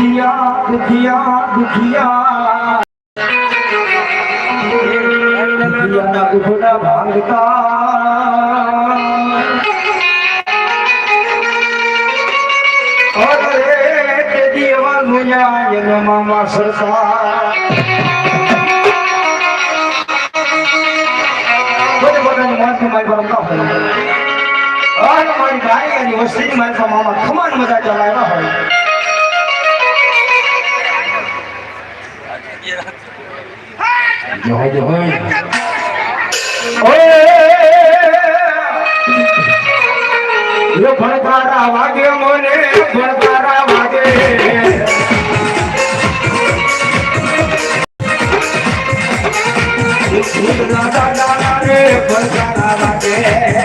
દુખિયા દુખિયા દુખિયા. દુખિયાના દુખડા ભાંગતા. અરે તે દીવા લોયા એનો મામા માથે મારી ખમાન મજા ચલાવ્યા હોય. જોઈ ઓય ભણકારા વાગે મને ભણકારા વાગે ભણકારા વાગે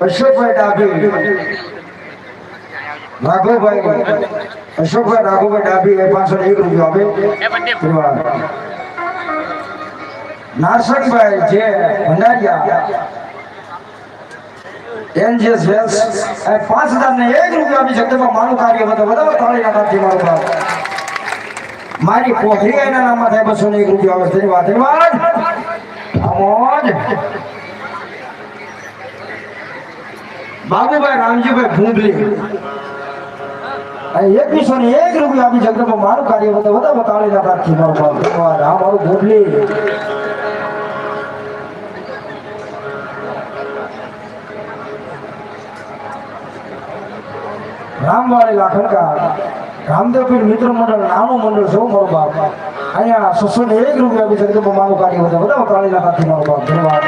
અશોકભાઈ ડાભી રાઘવભાઈ અશોકભાઈ રાઘવભાઈ ડાભી એ પાછળ એક રૂપિયો આપે એમાં જે ભંડારિયા એનજીએસ વેલ્સ પાંચ હજાર ને એક રૂપિયા આપી શકते પણ મારું કાર્ય બધા બધા મારી કોહરી એના નામમાં થાય, બસો ને એક રૂપિયા આવે. ધન્યવાદ વાત આમોજ બાબુભાઈ, રામજીભાઈ ભૂંગલી એકવીસો ને એક રૂપિયા આપી શકते મારું કાર્ય બધા વધારે ના નાખી મારું ભગવાન હા, મારું ભૂંગલી રામવાળી લાખનકા રામદેવપીર મિત્ર મંડળ, નાનું મંડળ સૌ મારો બાપ. અહીંયા છસો ને એક રૂપિયા બી તરીકે મારું કાર્ય વધે બધા કાળી લાખાથી મારો બાપ. ધન્યવાદ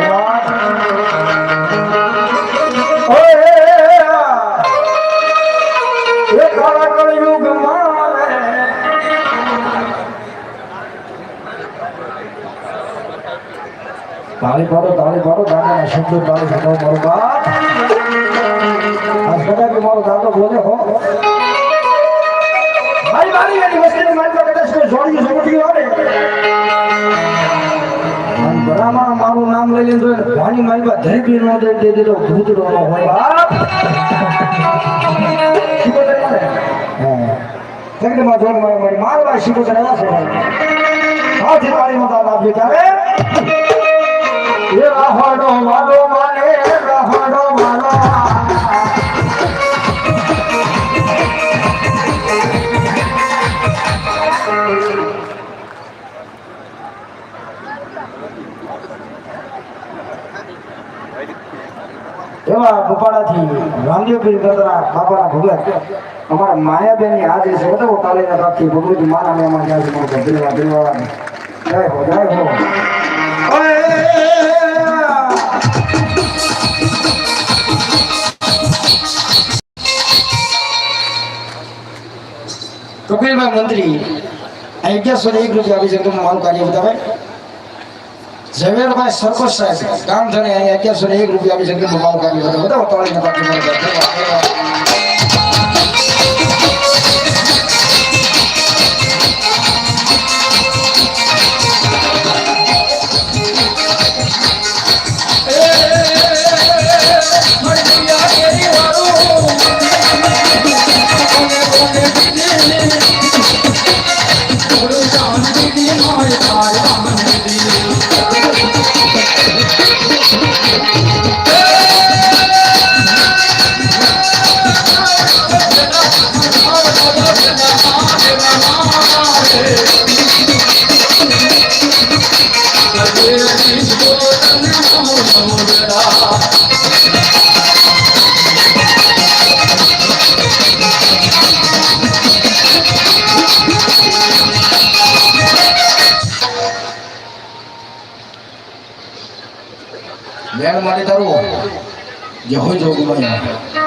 તાળી પાડો તાળી પાડો, દાદાના શબ્દો તાળી પાડો, મારો બાપ. મારી પાસે કદાચ કોઈ જોડી આવે અને બરામાં મારું નામ લઈ લીધું હોય ને ભાની મારી પાસે ધરીબી નો દે દે દીધો ભૂતડો નો હોય મારી મારી મારવા શીખો છે મારી એ રાહડો માને એવા ગોપાળાથી રામદેવભાઈ દાદા બાપાના ભગત અમારા માયાબેનની આજે છે બધા તાલીના પ્રાપ્તિ ભગવતી માના મેમાં ગયા છે મારો ધન્યવાદ ધન્યવાદ જય હો જય હો! કપિલભાઈ મંત્રી અગિયારસો ને એક રૂપિયા આપી છે તમે મારું કાર્ય બતાવે. ઝવેરભાઈ સરપંચ સાહેબ. ગામ ધણે અહીંયા અગિયારસો ને એક રૂપિયા આપી છે તમે મારું કાર્ય બતાવે બતાવો તાળીના Oh, બેન માટે તારું જે હોય જો ગુમાઈ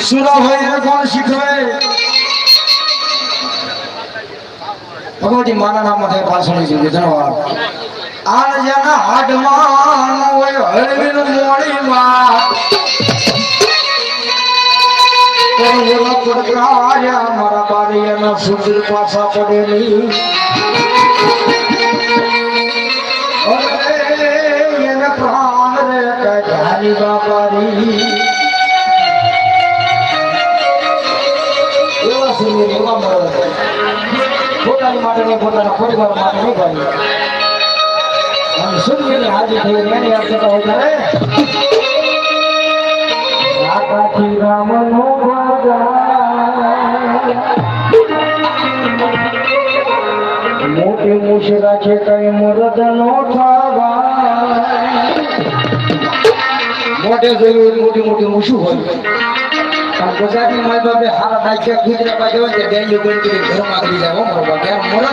સુરા ભાઈ ને કોણ શીખવે ભગવતી માના નામ થાય પાછળ છે ધન્યવાદ આલ જના હાડમાં હોય હળવીન મોડીમાં ઓલા પડકાર્યા મારા બારીયાના સુંદર પાછા પડેલી. એને પ્રાણ રે કઢાની બાબારી. એવા સુંદર મળે પોતાની માટે નહીં પોતાના રાકાથી રામનો મોટી મુશરા છે, કઈ મુરદ નો મોટે જોયું મોટી મોટી મૂછું હોય. પણ ગુજરાતી માય બાપે હારા નાખ્યા ગુજરાતમાં કહેવાય કે ડેલી કરી ઘરમાં કરી જાય મારો માટે મારો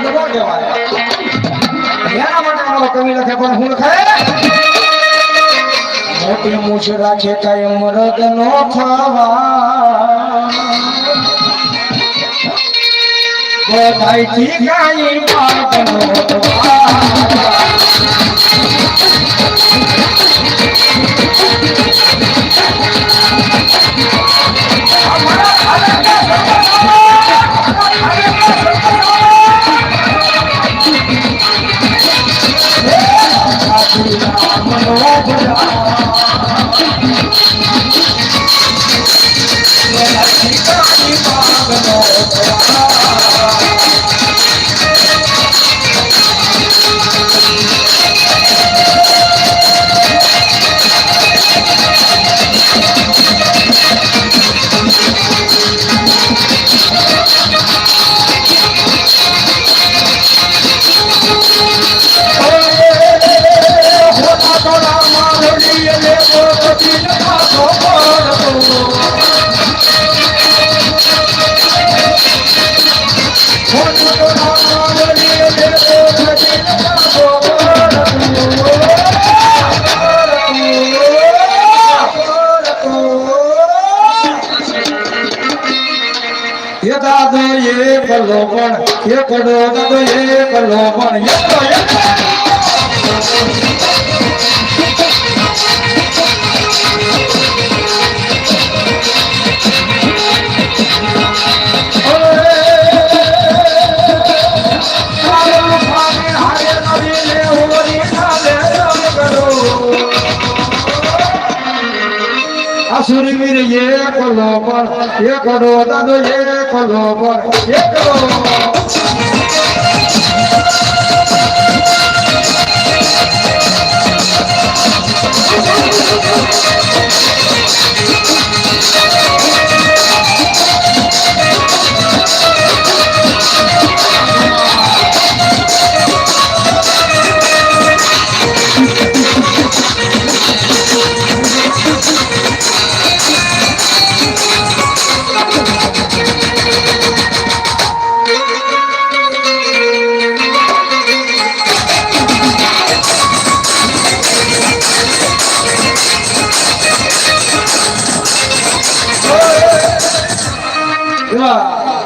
મૂછ છે, કઈ મરદ નો થવા બધાયથી કાંઈ વાત નો થવા દાદો એ કલો પણ એ કડો દાદો એ કલો એક એકલો એક અસુરવીર એક કલો એક એ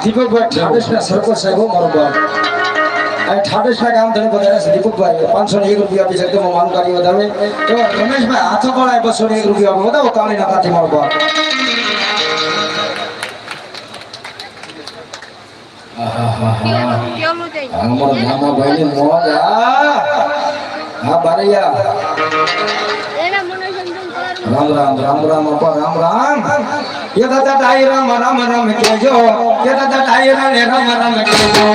દીપકભાઈ ઠાડેસના સરપંચ સાહેબ મારો બાપ અને ઠાડેસના કામ ધણી બધાને છે દીપકભાઈ પાંચસો ને એક રૂપિયા આપી શકતો હું માન કાર્ય વધારે. તો રમેશભાઈ હાથો પડાય બસો ને એક રૂપિયા આપો વધાવો તાળીના કાથી મારો બાપ. અમારો ભાઈ ની મોજ હા બારૈયા. રામ રામ રામ રામ અપા રામ રામ ये दादा ताई राम राम राम केजो ये दादा ताई राम राम राम केजो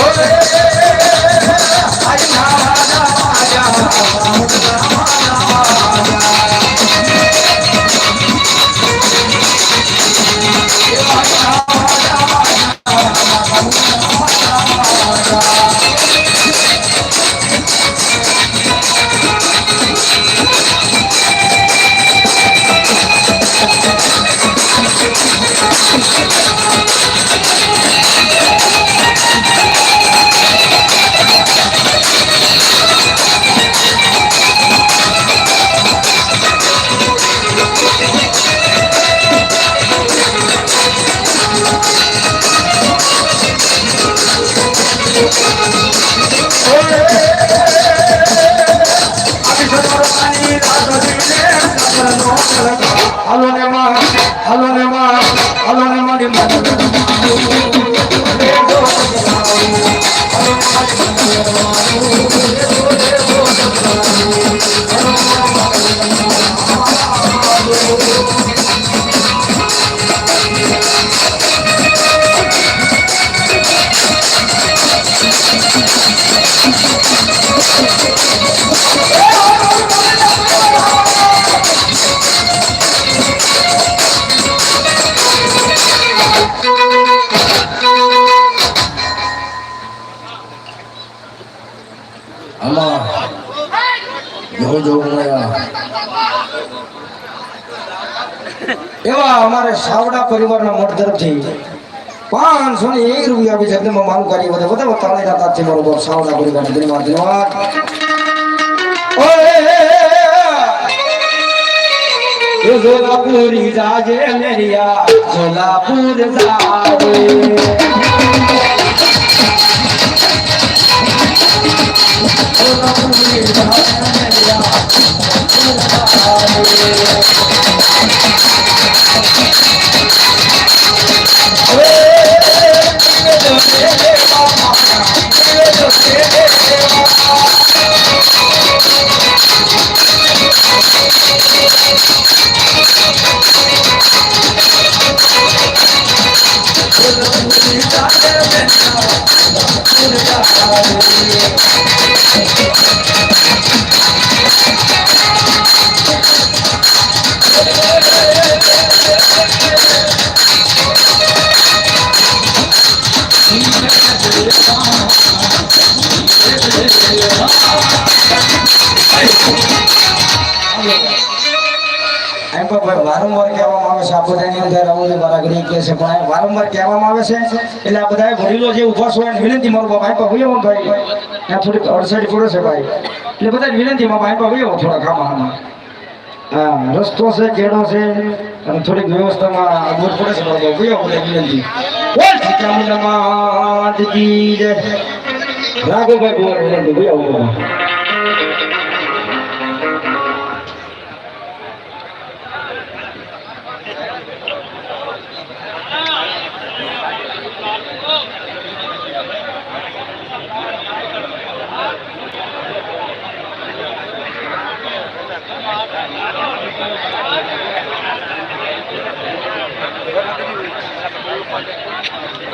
હાલો ને માં સાવડા પરિવારના મઠ તરફથી પાંચસો ને એક રૂપિયા આપી છે. મારું કાર્ય બધા બધા તાળીના તારથી મારો બાપ, સાવડા પરિવાર ધન્યવાદ ધન્યવાદ. સોલાપુર જાજે મેરિયા સોલાપુર જાજે. Thank you. એમ પણ ભાઈ વારંવાર કહેવામાં આવે છે, આ બધાની અંદર અમને બરાગરી કહે છે, પણ વારંવાર કહેવામાં આવે છે, એટલે આ બધા વડીલો જે ઉપવાસ છો વિનંતી મારું બાપ આપ્યા હોય ભાઈ. ત્યાં થોડીક અડસઠ પડે છે ભાઈ. એટલે બધા વિનંતી માં આપ્યા હોય થોડા ખામાં હા, રસ્તો છે કેળો છે, અને થોડીક વ્યવસ્થામાં આગળ પડે છે બાપ હોય બધા વિનંતી. રાઘવભાઈ બોલ, વિનંતી હોય આવું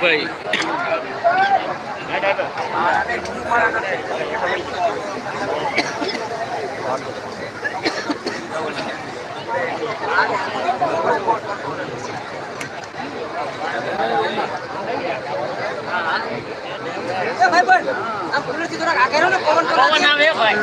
ભાઈ ભાઈ પણ આ કુદરતી થોડાક આગળ પવન પવન આવે ભાઈ.